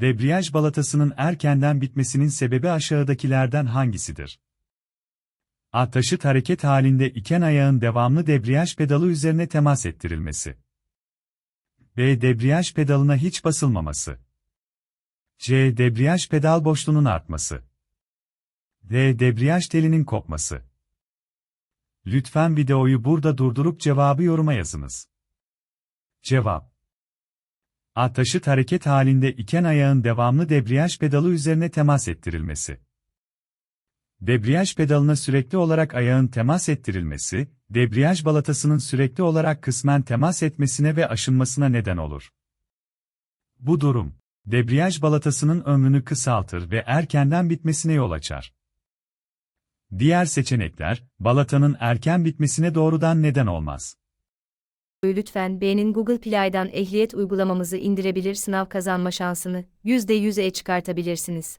Debriyaj balatasının erkenden bitmesinin sebebi aşağıdakilerden hangisidir? A. Taşıt hareket halinde iken ayağın devamlı debriyaj pedalı üzerine temas ettirilmesi. B. Debriyaj pedalına hiç basılmaması. C. Debriyaj pedal boşluğunun artması. D. Debriyaj telinin kopması. Lütfen videoyu burada durdurup cevabı yoruma yazınız. Cevap A. Taşıt hareket halinde iken ayağın devamlı debriyaj pedalı üzerine temas ettirilmesi. Debriyaj pedalına sürekli olarak ayağın temas ettirilmesi, debriyaj balatasının sürekli olarak kısmen temas etmesine ve aşınmasına neden olur. Bu durum, debriyaj balatasının ömrünü kısaltır ve erkenden bitmesine yol açar. Diğer seçenekler, balatanın erken bitmesine doğrudan neden olmaz. Lütfen beğenin Google Play'dan ehliyet uygulamamızı indirebilir sınav kazanma şansını %100'e çıkartabilirsiniz.